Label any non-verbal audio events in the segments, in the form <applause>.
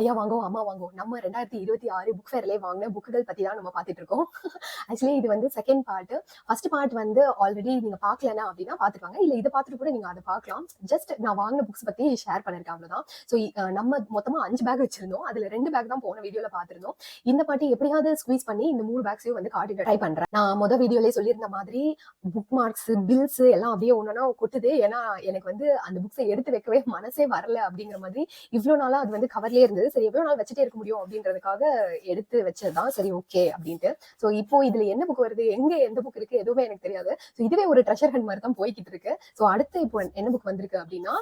ஐயா வாங்கோ அம்மா வாங்கோ. நம்ம ரெண்டாயிரத்தி இருபத்தி ஆறு புக் ஃபேர்லேயே வாங்கின புக்குகள் பத்தி தான் நம்ம பார்த்துட்டு இருக்கோம். ஆக்சுவலி இது வந்து செகண்ட் பார்ட்டு ஃபர்ஸ்ட் பார்ட் வந்து ஆல்ரெடி நீங்க பார்க்கலனா அப்படின்னா பார்த்துருவாங்க இல்ல இதை பார்த்துட்டு கூட நீங்க அதை பார்க்கலாம். ஜஸ்ட் நான் வாங்கின புக்ஸ் பத்தி ஷேர் பண்ணிருக்கேன் அவ்வளவுதான். ஸோ நம்ம மொத்தமா அஞ்சு பேக் வச்சிருந்தோம். அதுல ரெண்டு பேக் தான் போன வீடியோல பார்த்துருந்தோம். இந்த பாட்டி எப்படியாவது ஸ்குவீஸ் பண்ணி இந்த மூணு பேக்ஸையும் வந்து காட்டிட்டு ட்ரை பண்றேன். நான் மொதல் வீடியோலயே சொல்லியிருந்த மாதிரி புக் மார்க்ஸ் பில்ஸ் எல்லாம் அப்படியே ஒன்னொன்னா கொட்டுது. ஏன்னா எனக்கு வந்து அந்த புக்ஸை எடுத்து வைக்கவே மனசே வரல அப்படிங்கிற மாதிரி இவ்வளவு நாளா அது வந்து கவர்லயே இருந்தது. சரி எவ்வளவு நாள் வச்சுட்டே இருக்க முடியும் அப்படின்றதுக்காக எடுத்து வச்சதுதான் சரி ஓகே அப்படின்ட்டு. சோ இப்போ இதுல என்ன புக் வருது? எங்க எந்த புக் இருக்கு? எதுவுமே எனக்கு தெரியாது. இதுவே ஒரு ட்ரெஷர் ஹண்ட் மாதிரி தான் போய்கிட்டு இருக்கு. சோ அடுத்து இப்போ என்ன புக் வந்திருக்கு அப்படின்னா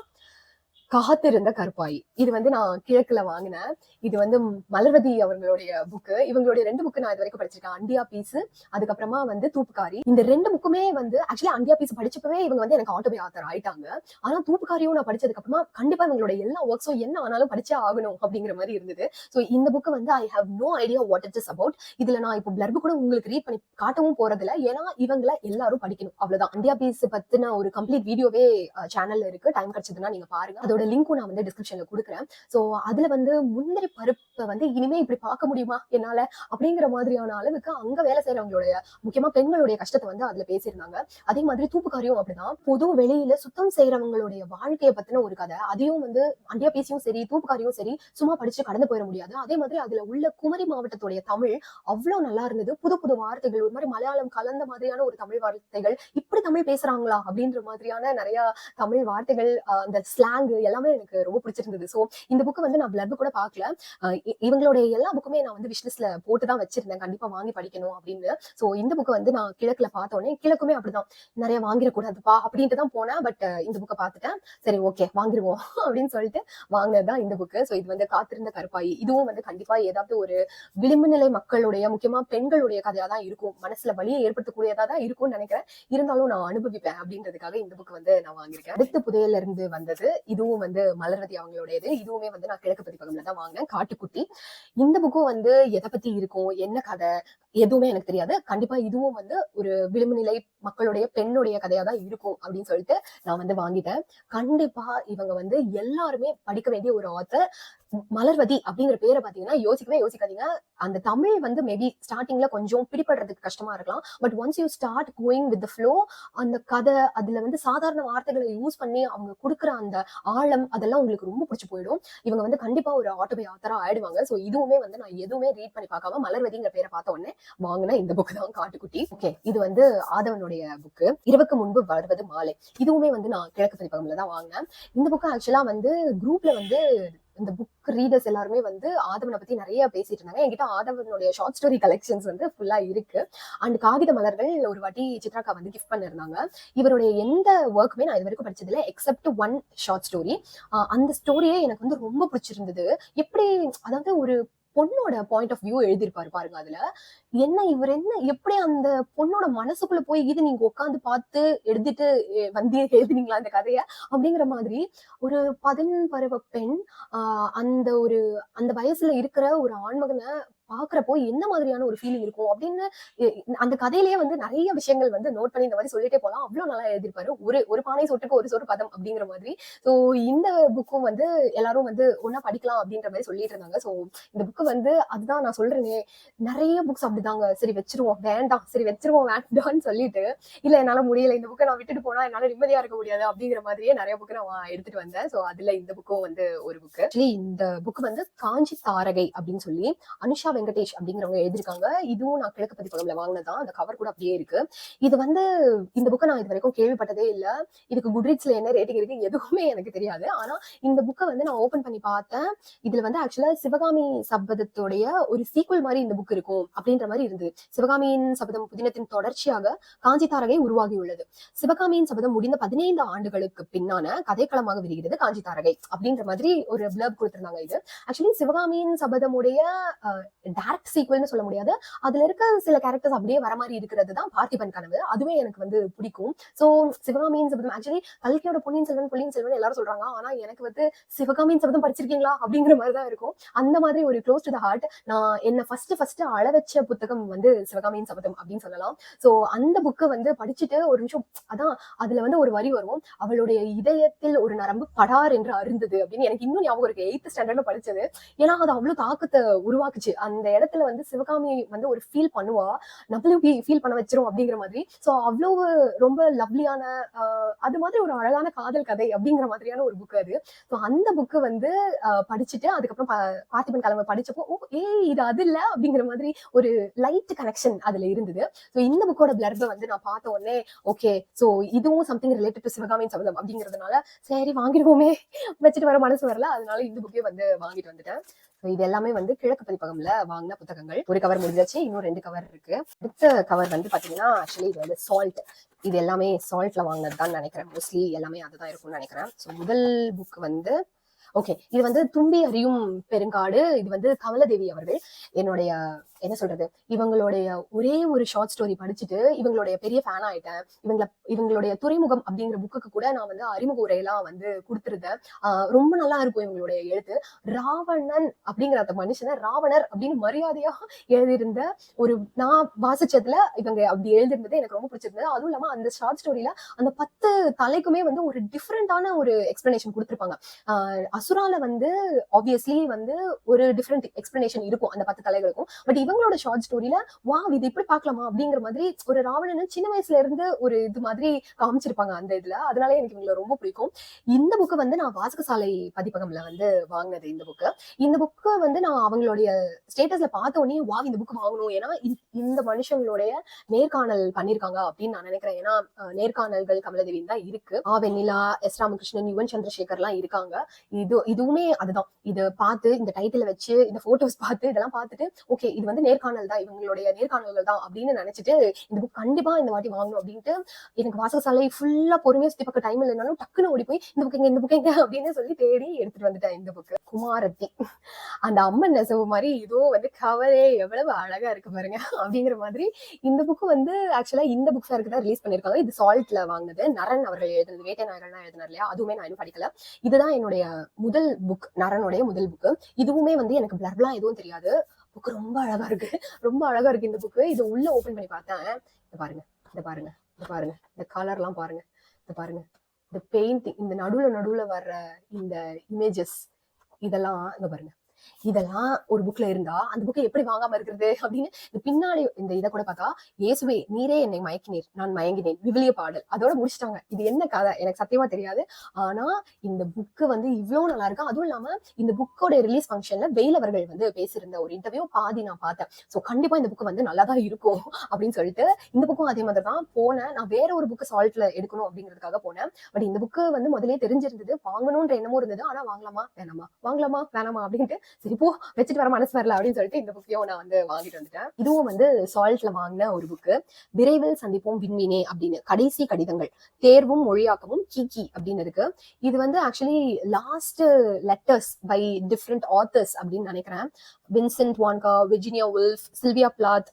காத்திருந்த கருப்பாயி. இது வந்து நான் கிழக்குல வாங்கினேன். இது வந்து மலர்வதி அவர்களுடைய புக்கு இவங்களுடைய ரெண்டு புக்கு நான் இது வரைக்கும் படிச்சிருக்கேன். அண்டியா பீஸ் அதுக்கப்புறமா வந்து தூப்புக்காரி. இந்த ரெண்டு புக்குமே வந்து ஆக்சுவலி அண்டியா பீஸ் படிச்சப்பவே இவங்க வந்து எனக்கு ஆட்டோபி ஆத்தர் ஆயிட்டாங்க. ஆனா தூப்புக்காரியும் நான் படிச்சதுக்கு அப்புறமா கண்டிப்பா இவங்களோட எல்லா ஒர்க்ஸும் என்ன ஆனாலும் படிச்சே ஆகணும் அப்படிங்கிற மாதிரி இருந்தது. ஸோ இந்த புக்கு வந்து I have no idea what it is about இதுல நான் இப்போ பிளர்பு கூட உங்களுக்கு ரீட் பண்ணி காட்டவும் போறதில்ல. ஏன்னா இவங்கள எல்லாரும் படிக்கணும். அவ்வளவுதான். அண்டியா பீஸ் பத்தின ஒரு கம்ப்ளீட் வீடியோவே சேனல்ல இருக்கு. டைம் கிடைச்சதுன்னா நீங்க பாருங்க. அதோட லிங்க்கும் நான் வந்து டிஸ்கிரிப்ஷன்ல கொடுக்குறேன். ஸோ அதுல வந்து முந்திரி பருப்பை வந்து இனிமே இப்படி பார்க்க முடியுமா? என்னால? அப்படிங்கிற மாதிரியான அளவுக்கு அங்க வேலை செய்யறவங்களுடைய முக்கியமா பெண்களுடைய கஷ்டத்தை வந்து அதுல பேசியிருந்தாங்க. அதே மாதிரி தூப்புக்காரியும் அப்படிதான். பொது வெளியில சுத்தம் செய்யறவங்களுடைய வாழ்க்கையை பத்தின ஒரு கதை. அதையும் வந்து அண்டியா பேசியும் சரி தூப்புக்காரியும் சரி சும்மா படிச்சு கடந்து போயிட முடியாது. அதே மாதிரி அதுல உள்ள குமரி மாவட்டத்துடைய தமிழ் அவ்வளவு நல்லா இருந்தது. புது புது வார்த்தைகள் ஒரு மாதிரி மலையாளம் கலந்த மாதிரியான ஒரு தமிழ் வார்த்தைகள். இப்படி தமிழ் பேசுறாங்களா? அப்படின்ற மாதிரியான நிறைய தமிழ் வார்த்தைகள் அந்த ஸ்லாங் எல்லாமே எனக்கு ரொம்ப பிடிச்சிருந்தது. ஸோ இந்த புக்கு வந்து நான் பிளப் கூட பார்க்கல. இ- இவங்களுடைய எல்லா புக்குமே நான் வந்து விஷ்லிஸ்ட்ல போட்டு தான் வச்சிருந்தேன். கண்டிப்பா வாங்கி படிக்கணும் அப்படின்னு. ஸோ இந்த புக்கு வந்து நான் கிழக்குல பார்த்தோன்னே உடனே கிழக்குமே அப்படிதான். நிறைய வாங்கிடக்கூடாதுப்பா அப்படின்ட்டு தான் போனேன். பட் இந்த புக்கை பார்த்துட்டேன். சரி ஓகே வாங்கிடுவோம் <laughs> அப்படின்னு சொல்லிட்டு வாங்கினதுதான் இந்த புக்கு ஸோ இது வந்து காத்திருந்த கருப்பாயி. இதுவும் வந்து கண்டிப்பா ஏதாவது ஒரு விளிம்பு நிலை மக்களுடைய முக்கியமா பெண்களுடைய கதையா தான் இருக்கும். மனசுல வலியை ஏற்படுத்தக்கூடியதா தான் இருக்கும்னு நினைக்கிறேன். இருந்தாலும் நான் அனுபவிப்பேன் அப்படின்றதுக்காக இந்த புக் வந்து நான் வாங்கியிருக்கேன். அடுத்த புதையல இருந்து வந்தது. இதுவும் வந்து மலர்வதி அவங்களுடையது. இதுவுமே வந்து நான் கிழக்கு பதிப்பகம்ல தான் வாங்கினேன். காட்டுக்குட்டி. இந்த புக்கும் வந்து எதை பத்தி இருக்கும்? என்ன கதை? எதுவுமே எனக்கு தெரியாது. கண்டிப்பா இதுவும் வந்து ஒரு விளிம்பு நிலை மக்களுடைய பெண்ணுடைய கதையா தான் இருக்கும் அப்படின்னு சொல்லிட்டு நான் வந்து வாங்கிட்டேன். கண்டிப்பா இவங்க வந்து எல்லாருமே படிக்க வேண்டிய ஒரு ஆத்தர் மலர்வதி அப்படிங்கிற பேரை பாத்தீங்கன்னா யோசிக்கவே யோசிக்காதீங்க. அந்த தமிழ் வந்து மேபி ஸ்டார்டிங்ல கொஞ்சம் பிடிபடுறதுக்கு கஷ்டமா இருக்கலாம். But once you start going with flow அந்த கதை அதுல வந்து சாதாரண வார்த்தைகளை யூஸ் பண்ணி அவங்க கொடுக்குற அந்த ஆழம் அதெல்லாம் உங்களுக்கு ரொம்ப பிடிச்சி போயிடும். இவங்க வந்து கண்டிப்பா ஒரு ஆட்டோபை ஆத்தரா ஆயிடுவாங்க. சோ இதுவுமே வந்து நான் எதுவுமே ரீட் பண்ணி பார்க்காம மலர்வதிங்கிற பேரை பார்த்த உடனே வாங்கின இந்த புக் தான் காட்டுக்குட்டி. ஓகே இது வந்து ஆதவனுடைய புக்கு இரவுக்கு முன்பு வருவது மாலை. இதுவுமே வந்து நான் கிழக்கு பதிப்பகம்ல தான் வாங்கினேன். இந்த புக்கு ஆக்சுவலா வந்து குரூப்ல வந்து இந்த புக் ரீடர்ஸ் எல்லாருமே வந்து ஆதவனை பத்தி நிறைய பேசிட்டு இருந்தாங்க. என்கிட்ட ஆதவனுடைய ஷார்ட் ஸ்டோரி கலெக்ஷன்ஸ் வந்து ஃபுல்லா இருக்கு. அண்ட் காகித மலர்கள் ஒரு வாட்டி சித்ராக்கா வந்து கிஃப்ட் பண்ணிருந்தாங்க. இவருடைய எந்த ஒர்க்குமே நான் இது வரைக்கும் படிச்சதில்ல எக்ஸப்ட் ஒன் ஷார்ட் ஸ்டோரி அந்த ஸ்டோரியே எனக்கு வந்து ரொம்ப பிடிச்சிருந்தது. எப்படி அதாவது ஒரு பொண்ணோட பாயிண்ட் ஆஃப் வியூ எழுதியிருப்பாரு பாருங்க அதுல. என்ன இவர் என்ன எப்படி அந்த பொண்ணோட மனசுக்குள்ள போய் இது நீங்க உட்காந்து பார்த்து எழுதிட்டு வந்து எழுதுனீங்களா அந்த கதைய? அப்படிங்கிற மாதிரி ஒரு பதின் பருவ பெண் ஆஹ் அந்த ஒரு அந்த வயசுல இருக்கிற ஒரு ஆண்மகனை பாக்குறப்போ என்ன மாதிரியான ஒரு ஃபீலிங் இருக்கும் அப்படின்னு அந்த கதையிலேயே வந்து நிறைய விஷயங்கள் வந்து நோட் பண்ணி இந்த மாதிரி சொல்லிட்டே போலாம். அவ்வளவு நல்லா எழுதியிருப்பாரு. ஒரு ஒரு பானை சொட்டுக்கு ஒரு சொட்டு பதம் அப்படிங்கிற மாதிரி. ஸோ இந்த புக்கும் வந்து எல்லாரும் வந்து ஒன்னா படிக்கலாம் அப்படின்ற மாதிரி சொல்லிட்டு இருந்தாங்க. ஸோ இந்த புக்கு வந்து அதுதான் நான் சொல்றேனே நிறைய புக்ஸ் அப்படிதாங்க. சரி வச்சிருவோம். வேண்டாம். சரி வச்சிருவோம் வேண்டாம்னு சொல்லிட்டு இல்ல என்னால முடியல. இந்த புக்கை நான் விட்டுட்டு போனா என்னால நிம்மதியா இருக்க முடியாது அப்படிங்கிற மாதிரியே நிறைய புக்கு நான் எடுத்துட்டு வந்தேன். ஸோ அதுல இந்த புக்கும் வந்து ஒரு புக்கு இந்த புக் வந்து காஞ்சி தாரகை அப்படின்னு சொல்லி அனுஷா வெங்கடேஷ் அப்படிங்கிறவங்க எழுதியிருக்காங்க. இதுவும் நான் கிழக்கு பதிப்பகம்ல வாங்கினதான் அந்த கவர் கூட அப்படியே இருக்கு. இது வந்து இந்த புக்கை நான் இது வரைக்கும் கேள்விப்பட்டதே இல்ல. இதுக்கு குட்ரிட்ஸ்ல என்ன ரேட்டிங் இருக்கு எதுவுமே எனக்கு தெரியாது. ஆனா இந்த புக்கை வந்து நான் ஓபன் பண்ணி பார்த்தேன். இதுல வந்து ஆக்சுவலா சிவகாமி சபதத்துடைய ஒரு சீக்குவல் மாதிரி இந்த புக் இருக்கும் அப்படின்ற மாதிரி இருந்தது. சிவகாமியின் சபதம் புதினத்தின் தொடர்ச்சியாக காஞ்சி தாரகை உருவாகி உள்ளது சிவகாமியின் சபதம் முடிந்த பதினைந்து ஆண்டுகளுக்கு பின்னான கதைக்களமாக விரிகிறது காஞ்சி தாரகை அப்படின்ற மாதிரி ஒரு பிளப் கொடுத்திருந்தாங்க இது. ஆக்சுவலி சிவகாமியின் சபதமுடைய டேரக்ட் சீக்வல்னு சொல்ல முடியாது. அதுல இருக்க சில கேரக்டர்ஸ் அப்படியே வர மாதிரி இருக்கிறது தான் பார்த்திபன் கனவு. அதுவே எனக்கு வந்து பிடிக்கும். சோ சிவகாமியின் சபதம் ஆக்சுவலி கல்கியோட பொன்னியின் செல்வன் பொன்னியின் செல்வன் எல்லாரும் சொல்றாங்க. ஆனா எனக்கு வந்து சிவகாமியின் சபதம் படிச்சிருக்கீங்களா அப்படிங்கிற மாதிரி தான் இருக்கும். அந்த மாதிரி ஒரு க்ளோஸ் டு த ஹார்ட் நான் என்ன ஃபர்ஸ்ட் ஃபர்ஸ்ட் அழ வச்ச புத்தகம் வந்து சிவகாமியின் சபதம் அப்படின்னு சொல்லலாம். சோ அந்த புக்கை வந்து படிச்சுட்டு ஒரு நிமிஷம் அதான் அதுல வந்து ஒரு வரி வரும். அவளுடைய இதயத்தில் ஒரு நரம்பு படார் என்று அருந்தது அப்படின்னு எனக்கு இன்னும் ஞாபகம் இருக்கு. எயித்து ஸ்டாண்டர்ட்ல படிச்சது. ஏன்னா அது அவ்வளவு தாக்கத்தை உருவாக்குச்சு. அந்த இடத்துல வந்து சிவகாமி வந்து ஒரு ஃபீல் பண்ணுவா. நம்மளும் ஃபீல் பண்ண வச்சிரும் அப்படிங்கிற மாதிரி. சோ அவ்வளவு ரொம்ப லவ்லியான அது மாதிரி ஒரு அழகான காதல் கதை அப்படிங்கிற மாதிரியான ஒரு புக் அது. ஸோ அந்த புக்கு வந்து படிச்சுட்டு அதுக்கப்புறம் பார்த்திபன் கிழமை படிச்சப்போ ஓ ஏய் இது அது இல்ல? அப்படிங்கிற மாதிரி ஒரு லைட் கனெக்ஷன் அதுல இருந்தது. ஸோ இந்த புக்கோட பிளர்பை வந்து நான் பார்த்த உடனே ஓகே ஸோ இதுவும் something related to Sivakamiyin Sabatham அப்படிங்கிறதுனால சரி வாங்கிடுவோமே. வச்சுட்டு வர மனசு வரல. அதனால இந்த புக்கே வந்து வாங்கிட்டு வந்துட்டேன். இது எல்லாமே வந்து கிழக்கு பதிப்பகம்ல வாங்கின புத்தகங்கள். ஒரு கவர் முடிஞ்சாச்சு இன்னும் ரெண்டு கவர் இருக்கு. அடுத்த கவர் வந்து பாத்தீங்கன்னா ஆக்சுவலி இது வந்து சால்ட் இது எல்லாமே சால்ட்ல வாங்கினது தான் நினைக்கிறேன். மோஸ்ட்லி எல்லாமே அதுதான் இருக்கும்னு நினைக்கிறேன். ஸோ முதல் புக் வந்து ஓகே இது வந்து தும்பி அறியும் பெருங்காடு. இது வந்து கமலதேவி அவர்கள் என்னுடைய என்ன சொல்றது? இவங்களுடைய ஒரே ஒரு ஷார்ட் ஸ்டோரி படிச்சுட்டு இவங்களுடைய பெரிய ஃபேன் ஆயிட்டேன். இவங்கள இவங்களுடைய துறைமுகம் அப்படிங்கிற புக்குக்கு கூட நான் வந்து அறிமுக உரையெல்லாம் வந்து கொடுத்துருந்தேன். ஆஹ் ரொம்ப நல்லா இருக்கும் இவங்களுடைய எழுத்து. ராவணன் அப்படிங்கிற அந்த மனுஷனை ராவணர் அப்படின்னு மரியாதையா எழுதியிருந்த ஒரு நான் வாசிச்சதுல இவங்க அப்படி எழுதிருந்தது எனக்கு ரொம்ப பிடிச்சிருந்தது. அதுவும் இல்லாம அந்த ஷார்ட் ஸ்டோரியில அந்த பத்து தலைக்குமே வந்து ஒரு டிஃப்ரெண்டான ஒரு எக்ஸ்பிளனேஷன் கொடுத்துருப்பாங்க. அசுரால வந்து ஆப்வியஸ்லி வந்து ஒரு டிஃப்ரெண்ட் எக்ஸ்பிளனேஷன் இருக்கும் அந்த பத்து தலைகளுக்கும். பட் இவங்களோட ஷார்ட் ஸ்டோரியில வா இது இப்படி பார்க்கலாமா? அப்படிங்கிற மாதிரி ஒரு ராவணன் சின்ன வயசுல இருந்து ஒரு இது மாதிரி காமிச்சிருப்பாங்க அந்த இதுல. அதனால எனக்கு இவங்களை ரொம்ப பிடிக்கும். இந்த புக்கு வந்து நான் வாசகசாலை பதிப்பகம்ல வந்து வாங்கினது இந்த புக்கு இந்த புக்கு வந்து நான் அவங்களுடைய ஸ்டேட்டஸ்ல பார்த்த உடனே வா இந்த புக் வாங்கணும். ஏன்னா இந்த- மனுஷங்களுடைய நேர்காணல் பண்ணிருக்காங்க அப்படின்னு நான் நினைக்கிறேன். ஏன்னா நேர்காணல்கள் கமலதேவின் தான் இருக்கு. ஆ வெண்ணிலா எஸ் ராமகிருஷ்ணன் யுவன் சந்திரசேகர் எல்லாம் இருக்காங்க. இது இதுவுமே அதுதான். இது பார்த்து இந்த டைட்டில் வச்சு இந்த போட்டோஸ் பார்த்து இதெல்லாம் பார்த்துட்டு ஓகே இது வந்து நேர்காணல் தான் இவங்களுடைய நேர்காணல்கள் தான் அப்படின்னு நினைச்சிட்டு இந்த புக் கண்டிப்பா இந்த வாட்டி வாங்கணும் அப்படின்ட்டு எனக்கு வாசகசாலை ஃபுல்லா பொறுமையா சுத்தி பார்க்க டைம் இல்லைனாலும் டக்குன்னு ஓடி போய் இந்த புக் எங்க இந்த புக் எங்க அப்படின்னு சொல்லி தேடி எடுத்துட்டு வந்துட்டேன் இந்த புக் குமாரத்தி. அந்த அம்மன் நெசவு மாதிரி இதுவும் வந்து கவரே எவ்வளவு அழகா இருக்கு பாருங்க அப்படிங்கிற மாதிரி இந்த புக்கு வந்து ஆக்சுவலா இந்த புக்ஸா ஃபேருக்கு தான் ரிலீஸ் பண்ணிருக்காங்க இது சால்ட்ல வாங்கினது. நரன் அவர்கள் எழுதுனது வேட்டை நாயகன் எழுதினார் இல்லையா? அதுவுமே நான் இன்னும் படிக்கல. இதுதான் என்னுடைய முதல் புக் நரனுடைய முதல் புக் இதுவுமே வந்து எனக்கு பிளர்லாம் எதுவும் தெரியாது. புக்கு ரொம்ப அழகா இருக்கு. ரொம்ப அழகா இருக்கு இந்த புக்கு இது உள்ள ஓபன் பண்ணி பார்த்தேன். இதை பாருங்க. இதை பாருங்க. இதை பாருங்க. இந்த கலர்லாம் பாருங்க. இதை பாருங்க. இந்த பெயிண்டிங் இந்த நடுவுல நடுவுல வர்ற இந்த இமேஜஸ் இதெல்லாம் இங்க பாருங்க. இதெல்லாம் ஒரு புக்ல இருந்தா அந்த புக்கை எப்படி வாங்காம இருக்கிறது அப்படின்னு இந்த பின்னாடி இந்த இதை கூட பார்த்தா இயேசுவே நீரே என்னை மயக்கினீர் நான் மயங்கினேன். விவிலிய பாடல். அதோட முடிச்சிட்டாங்க. இது என்ன கதை? எனக்கு சத்தியமா தெரியாது. ஆனா இந்த புக்கு வந்து இவ்வளவு நல்லா இருக்கு. அதுவும் இல்லாம இந்த புக்கோட ரிலீஸ் ஃபங்க்ஷன்ல வெயிலவர்கள் வந்து பேசியிருந்த ஒரு இன்டர்வியூ பாதி நான் பார்த்தேன். சோ கண்டிப்பா இந்த புக்கு வந்து நல்லா தான் இருக்கும் அப்படின்னு சொல்லிட்டு இந்த புக்கும் அதே மாதிரி தான். போனேன். நான் வேற ஒரு புக்கு சால்ட்ல எடுக்கணும் அப்படிங்கிறதுக்காக போனேன். பட் இந்த புக்கு வந்து முதலே தெரிஞ்சிருந்தது வாங்கணும்ன்ற எண்ணமும் இருந்தது. ஆனா வாங்கலாமா? வேணாமா? வாங்கலாமா? வேணாமா? அப்படின்ட்டு சரி போ வச்சுட்டு வர மனசு வரல அப்படின்னு சொல்லிட்டு இந்த புக்கையும் நான் வந்து வாங்கிட்டு வந்துட்டேன். இதுவும் வந்து சால்ட்ல வாங்கின ஒரு புக்கு விரைவில் சந்திப்போம் விண்மீனே அப்படின்னு. கடைசி கடிதங்கள். தேர்வும் மொழியாக்கமும் கிகி அப்படின்னு இருக்கு. இது வந்து actually last letters by different authors அப்படின்னு நினைக்கிறேன். Vincent Van Gogh Virginia Woolf Sylvia Plath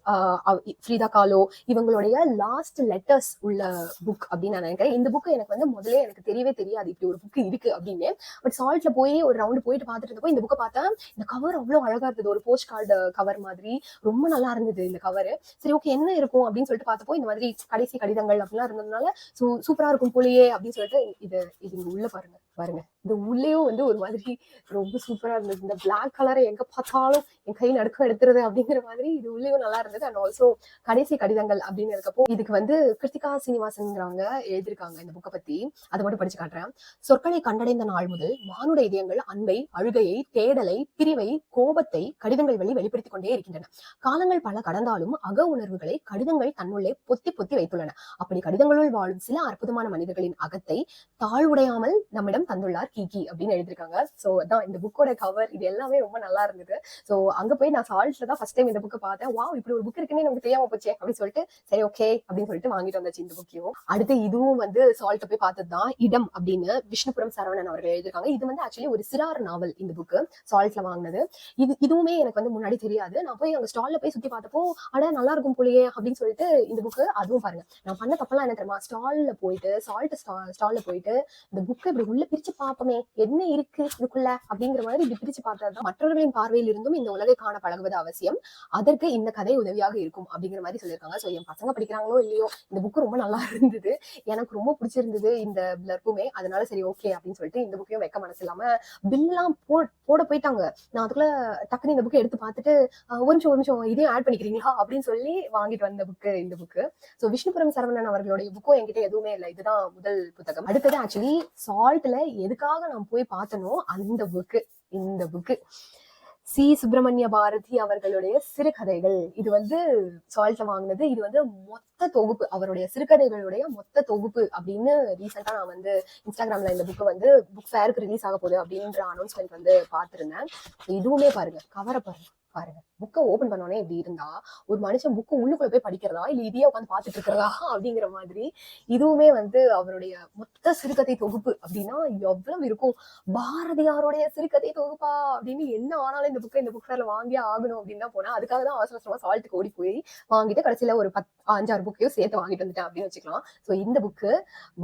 Frida Kahlo இவங்களுடைய லாஸ்ட் லெட்டர்ஸ் உள்ள புக் அப்படின்னு நான் நினைக்கிறேன். இந்த புக் எனக்கு வந்து முதல்ல எனக்கு தெரியவே தெரியாது இப்படி ஒரு புக் இருக்கு அப்படின்னு. பட் சால்ட்ல போய் ஒரு ரவுண்ட் போயிட்டு பார்த்துட்டு இருந்தப்போ இந்த புக்கை பார்த்தா இந்த கவர் அவ்வளோ அழகா இருந்தது. ஒரு போஸ்ட் கார்டு கவர் மாதிரி. ரொம்ப நல்லா இருந்தது இந்த கவர் சரி ஓகே என்ன இருக்கும் அப்படின்னு சொல்லிட்டு பார்த்தப்போ இந்த மாதிரி கடைசி கடிதங்கள் அப்படிலாம் இருந்ததுனால சூ சூப்பரா இருக்கும் போலயே அப்படின்னு சொல்லிட்டு இது இது உள்ள பாருங்க பாருங்க. இந்த உள்ளேயும் வந்து ஒரு மாதிரி ரொம்ப சூப்பரா இருந்தது. இந்த பிளாக் கலரை எங்க பார்த்தாலும் என் கை நடுக்கம் எடுத்துருது அப்படிங்கிற மாதிரி இது உள்ளேயும் நல்லா இருந்தது. அண்ட் ஆல்சோ கடைசி கடிதங்கள் அப்படின்னு இருக்கப்போ இதுக்கு வந்து கிருத்திகா சீனிவாசன்ங்கிறவங்க எழுதியிருக்காங்க இந்த புக்கை பத்தி. அதை மட்டும் படிச்சு காட்டுறேன். சொற்களை கண்டடைந்த நாள் முதல் மானுட இதயங்கள் அன்பை அழுகையை தேடலை பிரிவை கோபத்தை கடிதங்கள் வழி வெளிப்படுத்திக் கொண்டே இருக்கின்றன. காலங்கள் பல கடந்தாலும் அக உணர்வுகளை கடிதங்கள் தன்னுள்ளே பொத்தி பொத்தி வைத்துள்ளன. அப்படி கடிதங்களுள் வாழும் சில அற்புதமான மனிதர்களின் அகத்தை தாழ்வுடையாமல் நம்மிடம் தந்துள்ளார் கீகி அப்படின்னு எழுதிருக்காங்க ஸோ அதான் இந்த புக்கோட கவர் இது எல்லாமே ரொம்ப நல்லா இருந்தது. ஸோ அங்க போய் நான் சால்ட்ல தான் ஃபர்ஸ்ட் டைம் இந்த புக்கை பார்த்தேன். வா இப்படி ஒரு புக் இருக்குன்னே நமக்கு தெரியாம போச்சே அப்படின்னு சொல்லிட்டு சரி ஓகே அப்படின்னு சொல்லிட்டு வாங்கிட்டு வந்தாச்சு இந்த புக்கையும் அடுத்து இதுவும் வந்து சால்ட் போய் பார்த்தது தான் இடம் அப்படின்னு விஷ்ணுபுரம் சரவணன் அவர்கள் எழுதிருக்காங்க இது வந்து ஆக்சுவலி ஒரு சிறார் நாவல் இந்த புக்கு சால்ட்ல வாங்கினது. இது இதுவுமே எனக்கு வந்து முன்னாடி தெரியாது. நான் போய் அங்கே ஸ்டால்ல போய் சுற்றி பார்த்தப்போ அட நல்லா இருக்கும் போலயே அப்படின்னு சொல்லிட்டு இந்த புக்கு அதுவும் பாருங்க. நான் பண்ண தப்பெல்லாம் என்ன தெரியுமா? ஸ்டால்ல போயிட்டு சால்ட் ஸ்டால்ல போயிட்டு இந்த புக்கை இப்படி உள்ள பிரிச்சு பார்ப்போமே என்ன இருக்கு இதுக்குள்ள அப்படிங்கிற மாதிரி இப்படி பிரிச்சு பார்த்ததுதான் மற்றவர்களின் பார்வையில் இருந்தும் இந்த உலகை காண பழகுவது அவசியம். அதற்கு இந்த கதை உதவியாக இருக்கும் அப்படிங்கிற மாதிரி சொல்லியிருக்காங்க. ஸோ என் பசங்க படிக்கிறாங்களோ இல்லையோ இந்த புக்கு ரொம்ப நல்லா இருந்தது. எனக்கு ரொம்ப பிடிச்சிருந்தது இந்த பிளர்க்குமே அதனால சரி ஓகே அப்படின்னு சொல்லிட்டு இந்த புக்கையும் வைக்க மனசு இல்லாம பில்லாம் போ போட போயிட்டாங்க. நான் அதுக்குள்ள டக்குனு இந்த புக்கை எடுத்து பார்த்துட்டு ஒரு நிமிஷம் ஒரு நிமிஷம் இதையும் ஆட் பண்ணிக்கிறீங்களா? அப்படின்னு சொல்லி வாங்கிட்டு வந்த புக்கு இந்த புக்கு ஸோ விஷ்ணுபுரம் சரவணன் அவர்களுடைய புக்கும் என்கிட்ட எதுவுமே இல்லை. இதுதான் முதல் புத்தகம். அடுத்தது ஆக்சுவலி சால்ட்ல எதுக்காக நான் போய் பார்த்தனோ அந்த புக்கு இந்த புக்கு சி. சுப்பிரமணிய பாரதி அவர்களுடைய சிறுகதைகள். இது வந்து சால்ட்ல வாங்கினது. இது வந்து மொத்த தொகுப்பு. அவருடைய சிறுகதைகளுடைய மொத்த தொகுப்பு அப்படின்னு ரீசெண்டா நான் வந்து இன்ஸ்டாகிராம்ல இந்த புக்கு வந்து புக் ஃபேருக்கு ரிலீஸ் ஆக போகுது அப்படின்ற அனௌன்ஸ்மெண்ட் வந்து பார்த்துருந்தேன். இதுவுமே பாருங்க. கவரை பாருங்க. பாருங்க. புக்கை ஓபன் பண்ணோடனே இப்படி இருந்தா ஒரு மனுஷன் புக்கு உள்ளுக்குள்ள போய் படிக்கிறதா? இல்ல இதையே உட்காந்து பார்த்துட்டு இருக்கிறதா? அப்படிங்கிற மாதிரி இதுவுமே வந்து அவருடைய மொத்த சிறுகதை தொகுப்பு. அப்படின்னா எவ்வளவு இருக்கும்? பாரதியாருடைய சிறுகதை தொகுப்பா? அப்படின்னு என்ன ஆனாலும் இந்த புக்கை இந்த புக் ஃபேர்ல வாங்கியே ஆகணும் அப்படின்னு தான் போனேன். அதுக்காக தான் அவசர அவசரமா சால்ட்டுக்கு ஓடி போய் வாங்கிட்டு கடைசியில ஒரு பத் அஞ்சாறு புக்கையும் சேர்த்து வாங்கிட்டு வந்துட்டேன் அப்படின்னு வச்சுக்கலாம். ஸோ இந்த புக்கு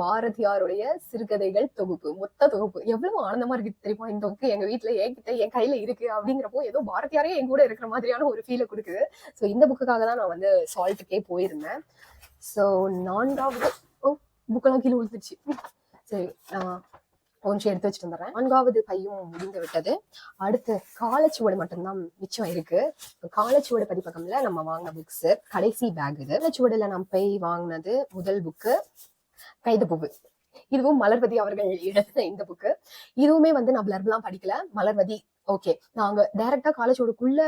பாரதியாருடைய சிறுகதைகள் தொகுப்பு மொத்த தொகுப்பு. எவ்வளவு ஆனந்தமா இருக்கு தெரியுமா? இந்த புக்கு எங்க வீட்டுல என்கிட்ட என் கையில இருக்கு அப்படிங்கிறப்போ ஏதோ பாரதியாரே எங்க கூட இருக்கிற மாதிரியான ஒரு ஃபீலை கொடுக்குது. ஸோ இந்த புக்குக்காக தான் நான் வந்து சால்ட்டுக்கே போயிருந்தேன். ஸோ நான்காவது ஓ புக்கெல்லாம் கீழே விழுந்துச்சு சரி நான் கொஞ்சம் எடுத்து வச்சுட்டு வந்துடுறேன். நான்காவது பையும் முடிந்து விட்டது. அடுத்து காலச்சுவடு மட்டும்தான் மிச்சம் இருக்கு. காலச்சுவடு பதிப்பகம்ல நம்ம வாங்கின புக்ஸ் கடைசி பேக் இது. காலச்சுவடுல நான் போய் வாங்கினது முதல் புக்கு கைதப்புவு இதுவும் மலர்வதி அவர்கள் எழுதின இந்த புக்கு இதுவுமே வந்து நான் பிளர்லாம் படிக்கல. மலர்வதி ஓகே நாங்க டைரக்டா காலேஜோடுக்குள்ள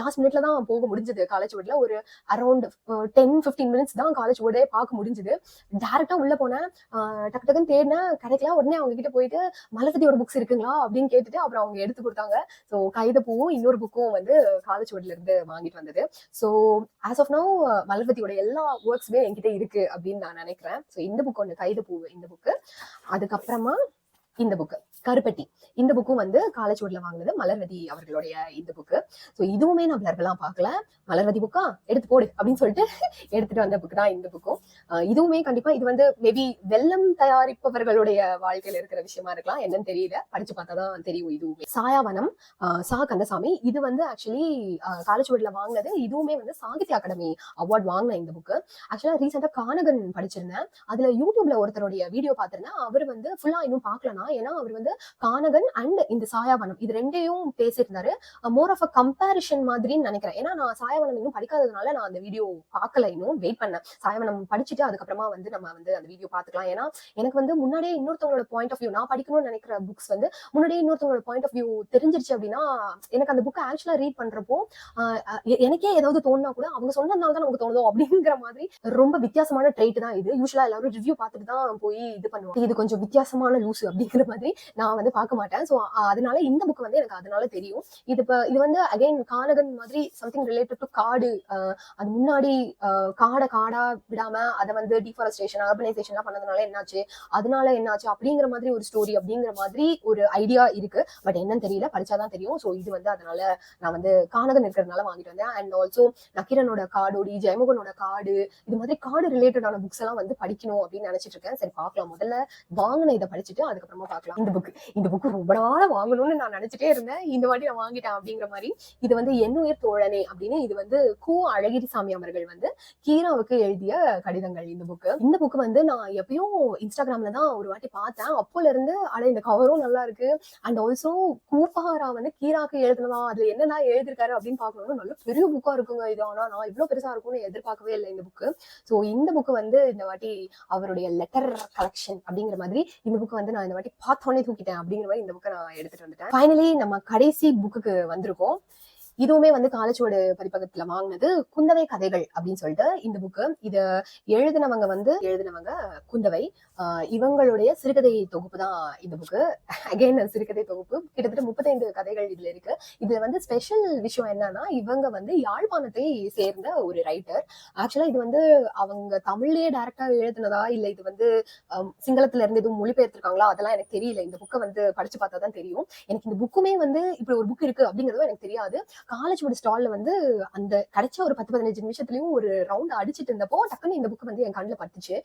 லாஸ்ட் மினிட்ல தான் போக முடிஞ்சது காலேஜ் காலேஜோட்ல ஒரு அரௌண்ட் டென் பிப்டீன் மினிட்ஸ் தான் காலேஜ் காலேஜோட பார்க்க முடிஞ்சது. டைரக்டா உள்ள போனேன். டக்கு டக்குன்னு தேடினேன். கிடைக்கல உடனே அவங்க கிட்ட போயிட்டு மலர்வதியோட புக்ஸ் இருக்குங்களா? அப்படின்னு கேட்டுட்டு அப்புறம் அவங்க எடுத்து கொடுத்தாங்க. ஸோ கைதப்பூவும் இன்னொரு புக்கும் வந்து காலேஜோட்ல இருந்து வாங்கிட்டு வந்தது. ஸோ ஆஸ் ஆஃப் நவ் மலர்வதியோட எல்லா ஒர்க்ஸுமே என்கிட்ட இருக்கு அப்படின்னு நான் நினைக்கிறேன். ஸோ இந்த புக் ஒன்று கைதப்பூ இந்த புக்கு அதுக்கப்புறமா இந்த புக்கு கருப்பட்டி. இந்த புக்கும் வந்து காலேஜோட்ல வாங்கினது மலர்வதி அவர்களுடைய இந்த புக்கு ஸோ இதுவுமே நான் பிளர்பெல்லாம் பார்க்கல. மலர்வதி புக்கா எடுத்து போடு அப்படின்னு சொல்லிட்டு எடுத்துட்டு வந்த புக்கு தான் இந்த புக்கும் இதுவுமே கண்டிப்பா இது வந்து மேபி வெள்ளம் தயாரிப்பவர்களுடைய வாழ்க்கையில இருக்கிற விஷயமா இருக்கலாம். என்னன்னு தெரியல. படிச்சு பார்த்தா தான் தெரியும் இதுவுமே. சாயாவனம் ஆஹ் சா கந்தசாமி. இது வந்து ஆக்சுவலி காலேஜோட்ல வாங்கினது. இதுவுமே வந்து சாகித்ய அகாடமி அவார்ட் வாங்கின இந்த புக்கு ஆக்சுவலா ரீசெண்டா கானகன் படிச்சிருந்தேன். அதுல யூடியூப்ல ஒருத்தருடைய வீடியோ பார்த்திருந்தேன். அவர் வந்து ஃபுல்லா இன்னும் பார்க்கலனா ஏன்னா அவர் வந்து கானகன் அண்ட் இந்த சாயாவனம். இது ரெண்டையும் பேசியிருந்தாரு. மோர் ஆஃப் அ கம்பேரிஷன் மாதிரின்னு நினைக்கிறேன். ஏன்னா நான் சாயாவனம் இன்னும் படிக்காததுனால நான் அந்த வீடியோ பார்க்கல. இன்னும் வெயிட் பண்ணேன். சாயாவனம் படிச்சுட்டு அதுக்கப்புறமா வந்து நம்ம வந்து அந்த வீடியோ பார்த்துக்கலாம். ஏன்னா எனக்கு வந்து முன்னாடியே இன்னொருத்தவங்களோட பாயிண்ட் ஆஃப் வியூ நான் படிக்கணும்னு நினைக்கிற புக்ஸ் வந்து முன்னாடியே இன்னொருத்தவங்களோட பாயிண்ட் ஆஃப் வியூ தெரிஞ்சிருச்சு அப்படின்னா எனக்கு அந்த புக்கை ஆக்சுவலா ரீட் பண்றப்போ ஆஹ் எனக்கே ஏதாவது தோணுனா கூட அவங்க சொன்னதுனால தான் நமக்கு தோணுதோ அப்படிங்கிற மாதிரி ரொம்ப வித்தியாசமான ட்ரைட் தான் இது. யூஸ்வலா எல்லாரும் ரிவ்யூ பார்த்துட்டு தான் போய் இது பண்ணுவாங்க. இது கொஞ்சம் வித்தியாசமான லூசு அப்படிங்கிற மாதிரி நான் நான் வந்து பார்க்க மாட்டேன். ஸோ அதனால இந்த புக் வந்து எனக்கு அதனால தெரியும். இது இப்போ இது வந்து அகைன் கானகன் மாதிரி சம்திங் ரிலேட்டட் டு காடு. அது முன்னாடி காடை காடா விடாம அதை வந்து டிஃபாரஸ்டேஷன் அர்பனைசேஷன்லாம் பண்ணதுனால என்னாச்சு? அதனால என்னாச்சு? அப்படிங்கிற மாதிரி ஒரு ஸ்டோரி அப்படிங்கிற மாதிரி ஒரு ஐடியா இருக்கு. பட் என்னன்னு தெரியல. படிச்சாதான் தெரியும். ஸோ இது வந்து அதனால நான் வந்து கானகன் இருக்கிறதுனால வாங்கிட்டு வந்தேன். அண்ட் ஆல்சோ நக்கீரனோட காடோடி ஜெயமுகனோட காடு இது மாதிரி காடு ரிலேட்டடான புக்ஸ் எல்லாம் வந்து படிக்கணும் அப்படின்னு நினைச்சிட்டு இருக்கேன். சரி பார்க்கலாம். முதல்ல வாங்கின இதை படிச்சுட்டு அதுக்கப்புறமா பார்க்கலாம். இந்த புக் இந்த புக் ரொம்ப நாளா வாங்கணும்னு நான் நினைச்சிட்டே இருந்தேன். இந்த வாட்டி நான் வாங்கிட்டேன் அப்படிங்கிற மாதிரி. இது வந்து என்னுயிர் தோழனே அப்படின்னு இது வந்து கு அழகிரிசாமி அவர்கள் வந்து கீராவுக்கு எழுதிய கடிதங்கள் இந்த புக்கு இந்த புக் வந்து நான் எப்பயும் இன்ஸ்டாகிராம்ல தான் ஒரு வாட்டி பார்த்தேன். அப்போல இருந்து அட இந்த கவரும் நல்லா இருக்கு. அண்ட் ஆல்சோ கூப்பாரா வந்து கீராக்கு எழுதுனதா? அதுல என்னென்ன எழுதிருக்காரு? அப்படின்னு பாக்கணும்னா நல்ல பெரிய புக்கா இருக்குங்க இது. ஆனா நான் இவ்வளவு பெருசா இருக்கும்னு எதிர்பார்க்கவே இல்லை இந்த புக்கு ஸோ இந்த புக்கு வந்து இந்த வாட்டி அவருடைய லெட்டர் கலெக்ஷன் அப்படிங்கிற மாதிரி இந்த புக்கு வந்து நான் இந்த வாட்டி பார்த்தோன்னே தூக்கிட்டேன் அப்படிங்கிற மாதிரி இந்த புக்கை நான் எடுத்துட்டு வந்துட்டேன். ஃபைனலி நம்ம கடைசி புக்குக்கு வந்திருக்கோம். இதுவுமே வந்து காலச்சுவடு பதிப்பகத்துல வாங்கினது குந்தவை கதைகள் அப்படின்னு சொல்லிட்டு இந்த புக்கு இத எழுதினவங்க வந்து எழுதினவங்க குந்தவை. ஆஹ் இவங்களுடைய சிறுகதை தொகுப்பு தான் இந்த புக்கு அகைன் சிறுகதை தொகுப்பு. கிட்டத்தட்ட முப்பத்தைந்து கதைகள் இதுல இருக்கு. இதுல வந்து ஸ்பெஷல் விஷயம் என்னன்னா இவங்க வந்து யாழ்ப்பாணத்தை சேர்ந்த ஒரு ரைட்டர் ஆக்சுவலா இது வந்து அவங்க தமிழ்லயே டைரக்டா எழுதுனதா இல்ல இது வந்து சிங்களத்துல இருந்து எதுவும் மொழிபெயர்த்திருக்காங்களா அதெல்லாம் எனக்கு தெரியல. இந்த புக்கை வந்து படிச்சு பார்த்தா தான் தெரியும். எனக்கு இந்த புக்குமே வந்து இப்படி ஒரு புக் இருக்கு அப்படிங்கறதும் எனக்கு தெரியாது. காலேஜோட ஸ்டால்ல வந்து அந்த கிடைச்ச ஒரு பத்து பதினஞ்சு நிமிஷத்துலயும் ஒரு ரவுண்ட் அடிச்சிட்டு இருந்தப்போ டக்குன்னு இந்த புக் வந்து என் கண்ணில் பட்டுச்சு.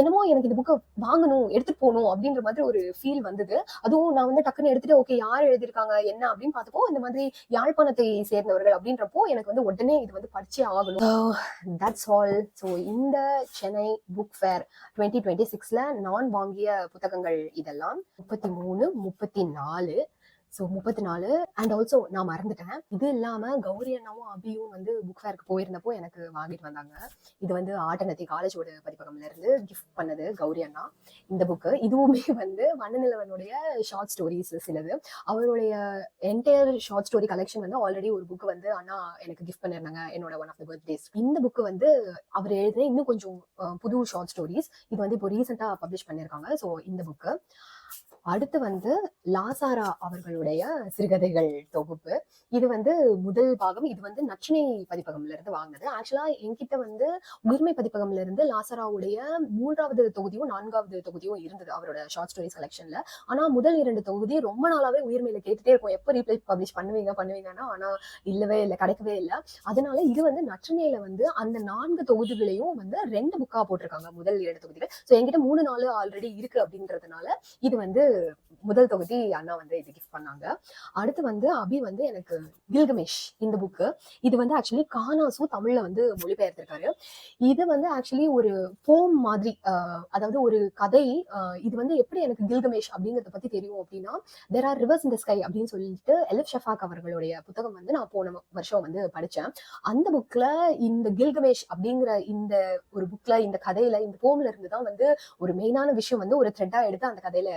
என்னமோ எனக்கு இந்த புக்கை வாங்கணும் எடுத்துட்டு போகணும் அப்படின்ற மாதிரி ஒரு ஃபீல் வந்தது. அதுவும் நான் வந்து டக்குன்னு எடுத்துட்டு ஓகே யார் எழுதியிருக்காங்க என்ன? அப்படின்னு பார்த்தப்போ இந்த மாதிரி யாழ்ப்பாணத்தை சேர்ந்தவர்கள் அப்படின்றப்போ எனக்கு வந்து உடனே இது வந்து படிச்சே ஆகணும். தட்ஸ் ஆல் ஸோ இந்த Chennai book fair twenty twenty சிக்ஸ்ல நான் வாங்கிய புத்தகங்கள் இதெல்லாம். முப்பத்தி மூணு முப்பத்தி நாலு ஸோ முப்பத்தி நாலு அண்ட் ஆல்சோ நான் மறந்துட்டேன். இது இல்லாமல் கௌரி அண்ணாவும் அபியும் வந்து புக் ஃபேருக்கு போயிருந்தப்போ எனக்கு வாங்கிட்டு வந்தாங்க. இது வந்து ஆட்டநத்தி காலேஜோட பதிப்பகம்லேருந்து கிஃப்ட் பண்ணது கௌரி அண்ணா. இந்த புக்கு இதுவுமே வந்து வண்ணநிலவனுடைய ஷார்ட் ஸ்டோரிஸ் சிலது. அவருடைய என்டையர் ஷார்ட் ஸ்டோரி கலெக்ஷன் வந்து ஆல்ரெடி ஒரு புக் வந்து அண்ணா எனக்கு கிஃப்ட் பண்ணிருந்தாங்க. என்னோட ஒன் ஆஃப் த பர்த்டேஸ் இந்த புக்கு வந்து அவர் எழுதின இன்னும் கொஞ்சம் புது ஷார்ட் ஸ்டோரிஸ் இது வந்து இப்போ ரீசெண்டாக பப்ளிஷ் பண்ணியிருக்காங்க ஸோ இந்த புக்கு அடுத்து வந்து லாசாரா அவர்களுடைய சிறுகதைகள் தொகுப்பு. இது வந்து முதல் பாகம். இது வந்து நச்சினை பதிப்பகம்ல இருந்து வாங்கினது ஆக்சுவலா என்கிட்ட வந்து உயிர்மை பதிப்பகம்ல இருந்து லாசாராவுடைய மூன்றாவது தொகுதியும் நான்காவது தொகுதியும் இருந்தது அவரோட ஷார்ட் ஸ்டோரிஸ் கலெக்ஷன்ல ஆனா முதல் இரண்டு தொகுதி ரொம்ப நாளாவே உயிர்மையில கேட்டுட்டே இருக்கும். எப்போ ரீப்ளே பப்ளிஷ் பண்ணுவீங்க பண்ணுவீங்கன்னா ஆனா இல்லவே இல்லை கிடைக்கவே இல்லை. அதனால இது வந்து நச்சினையில வந்து அந்த நான்கு தொகுதிகளையும் வந்து ரெண்டு புக்கா போட்டிருக்காங்க முதல் இரண்டு தொகுதிகள். ஸோ என்கிட்ட மூணு நாள் ஆல்ரெடி இருக்கு அப்படின்றதுனால இது வந்து முதல் தொகுதி அண்ணா வந்து இது கிஃப்ட் பண்ணாங்க. அடுத்து வந்து அபி வந்து எனக்கு கில்கமேஷ் இந்த புக்கு இது வந்து ஆக்சுவலி கானாசும் தமிழ்ல வந்து மொழிபெயர்த்திருக்காரு. இது வந்து ஆக்சுவலி ஒரு போம் மாதிரி அதாவது ஒரு கதை இது வந்து எப்படி எனக்கு கில்கமேஷ் அப்படிங்கறத பத்தி தெரியும் அப்படின்னா there are rivers in the sky அப்படின்னு சொல்லிட்டு எலிப் ஷஃபாக் அவர்களுடைய புத்தகம் வந்து நான் போன வருஷம் வந்து படிச்சேன். அந்த புக்ல இந்த கில்கமேஷ் அப்படிங்கிற இந்த ஒரு புக்ல இந்த கதையில இந்த போம்ல இருந்து தான் வந்து ஒரு மெயினான விஷயம் வந்து ஒரு த்ரெட்டா எடுத்து அந்த கதையில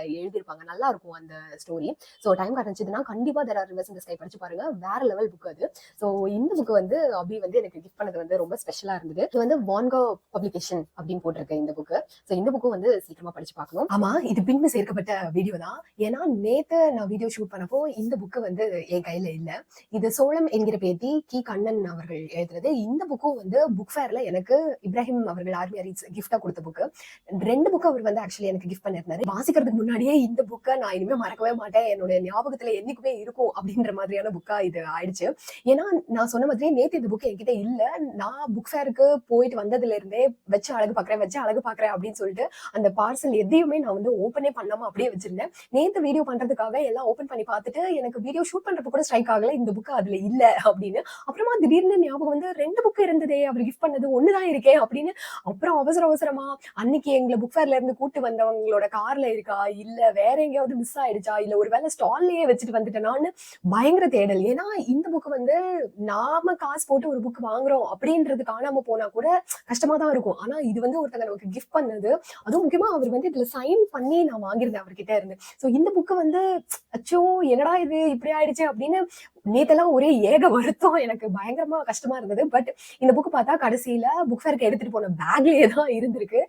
எழுதியிருப்பாங்க நல்லா இருக்கும் அந்த ஸ்டோரி ஸோ டைம் கிடைச்சதுன்னா கண்டிப்பா there are rivers in the sky படிச்சு பாருங்க. வேற லெவல் புக் அது. ஸோ இந்த புக் வந்து அபி வந்து எனக்கு கிஃப்ட் பண்ணது வந்து ரொம்ப ஸ்பெஷலா இருந்தது. இது வந்து வான்கோ பப்ளிகேஷன் அப்படின்னு போட்டிருக்கு இந்த புக்கு ஸோ இந்த புக்கும் வந்து சீக்கிரமா படிச்சு பார்க்கணும். ஆமா இது பின்பு சேர்க்கப்பட்ட வீடியோ தான். ஏன்னா நேற்று நான் வீடியோ ஷூட் பண்ணப்போ இந்த புக்கு வந்து என் கையில இல்லை. இது சோளம் என்கிற பேத்தி கி. கண்ணன் அவர்கள் எழுதுறது இந்த புக்கும் வந்து புக் ஃபேர்ல எனக்கு இப்ராஹிம் அவர்கள் ஆர்மி அரிஸ் கிஃப்டா கொடுத்த புக்கு ரெண்டு புக்கு அவர் வந்து ஆக்சுவலி எனக்கு கிஃப்ட் பண்ணியிருந்தாரு வாசிக்கிறதுக்கு முன்னாடியே இந்த புக்கை நான் இனிமே மறக்கவே மாட்டேன். என்னுடைய ஞாபகத்துல என்னைக்குமே இருக்கும் அப்படின்ற மாதிரியான புக்கா இது ஆயிடுச்சு. ஏன்னா நான் சொன்ன மாதிரியே நேத்து இந்த புக் என்கிட்ட இல்ல. நான் புக் ஃபேருக்கு போயிட்டு வந்ததுல இருந்தே வச்சு அழகு பாக்குறேன் வச்சு அழகு பாக்குறேன் அப்படின்னு சொல்லிட்டு அந்த பார்சல் எதையுமே நான் வந்து ஓப்பனே பண்ணாம அப்படியே வச்சிருந்தேன். நேத்து வீடியோ பண்றதுக்காக எல்லாம் ஓப்பன் பண்ணி பார்த்துட்டு எனக்கு வீடியோ ஷூட் பண்றப்ப கூட ஸ்ட்ரைக் ஆகல. இந்த புக் அதுல இல்ல அப்படின்னு. அப்புறமா திடீர்னு ஞாபகம் வந்து ரெண்டு புக் இருந்ததே அவர் கிஃப்ட் பண்ணது ஒண்ணுதான் இருக்கே அப்படின்னு. அப்புறம் அவசர அவசரமா அன்னைக்கு எங்களை புக் ஃபேர்ல இருந்து கூட்டு வந்தவங்களோட கார்ல இருக்கா? இல்ல வேற எங்கேயாவது மிஸ் ஆயிடுச்சா? இல்ல ஒருவேளை ஸ்டால்லயே வச்சுட்டு வந்துட்டேனான்னு பயங்கர தேடல். ஏன்னா இந்த புக் வந்து நாம காசு போட்டு ஒரு புக் வாங்குறோம் அப்படின்றது காணாம போனா கூட கஷ்டமா தான் இருக்கும். ஆனா இது வந்து ஒருத்தங்க நமக்கு கிஃப்ட் பண்ணது. அதுவும் முக்கியமா அவர் வந்து இதுல சைன் பண்ணி நான் வாங்கியிருந்தேன் அவர்கிட்ட இருந்து. சோ இந்த புக்கு வந்து அச்சோ என்னடா இது? இப்படி ஆயிடுச்சு அப்படின்னு நேத்தெல்லாம் ஒரே ஏக வருத்தம். எனக்கு பயங்கரமா கஷ்டமா இருந்தது. பட் இந்த புக் பார்த்தா கடைசியில புக் ஃபேருக்கு எடுத்துட்டு போன பேக்லயே தான் இருந்திருக்கு.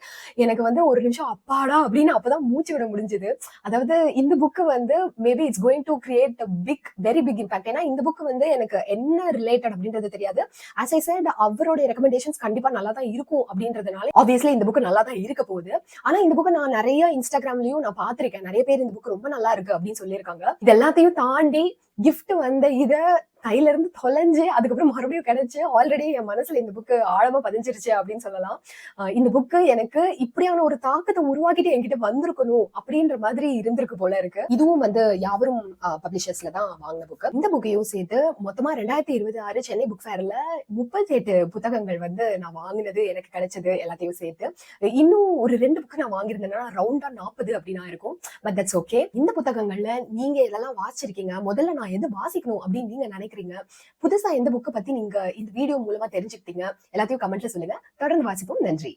எனக்கு வந்து ஒரு நிமிஷம் அப்பாடா அப்படின்னு அப்பதான் மூச்சு விட முடிஞ்சது. அதாவது இந்த புக்கு வந்து maybe it's going to create big very big impact ஏன்னா இந்த புக் வந்து எனக்கு என்ன ரிலேட்டட் அப்படின்றது தெரியாது. ஆஸ் ஐ சைட் அவருடைய ரெக்கமெண்டேஷன்ஸ் கண்டிப்பா நல்லா தான் இருக்கும் அப்படின்றதுனால ஆப்வியஸ்லி இந்த புக் நல்லா தான் இருக்க போகுது. ஆனா இந்த புக்கை நான் நிறைய இன்ஸ்டாகிராம்லயும் நான் பார்த்திருக்கேன். நிறைய பேர் இந்த புக் ரொம்ப நல்லா இருக்கு அப்படின்னு சொல்லியிருக்காங்க. இது எல்லாத்தையும் தாண்டி கிஃப்ட் வந்த இதை கையில இருந்து தொலைஞ்சு அதுக்கப்புறம் மறுபடியும் கிடைச்சு ஆல்ரெடி என் மனசுல இந்த புக்கு ஆழமா பதிஞ்சிருச்சு அப்படின்னு சொல்லலாம். இந்த புக்கு எனக்கு இப்படியான ஒரு தாக்கத்தை உருவாக்கிட்டு என்கிட்ட வந்திருக்கணும் அப்படின்ற மாதிரி இருந்திருக்கு போல இருக்கு. இதுவும் வந்து யாவரும் பப்ளிஷர்ஸ்ல தான் வாங்கின புக்கு இந்த புக்கையும் சேர்த்து மொத்தமா ரெண்டாயிரத்தி இருபது ஆறு சென்னை புக் ஃபேர்ல முப்பத்தி எட்டு புத்தகங்கள் வந்து நான் வாங்கினது எனக்கு கிடைச்சது எல்லாத்தையும் சேர்த்து. இன்னும் ஒரு ரெண்டு புக்கு நான் வாங்கியிருந்தேன்னா ரவுண்டா நாற்பது அப்படின்னா இருக்கும். பட் தட்ஸ் ஓகே இந்த புத்தகங்கள்ல நீங்க இதெல்லாம் வாசிச்சிருக்கீங்க முதல்ல நான் எது வாசிக்கணும் அப்படின்னு நீங்க கேட்குறீங்க புதுசா எந்த புக்கை பத்தி நீங்க இந்த வீடியோ மூலமா தெரிஞ்சுக்கிட்டீங்க எல்லாத்தையும் கமெண்ட்ல சொல்லுங்க. தொடர்ந்து வாசிப்போம். நன்றி.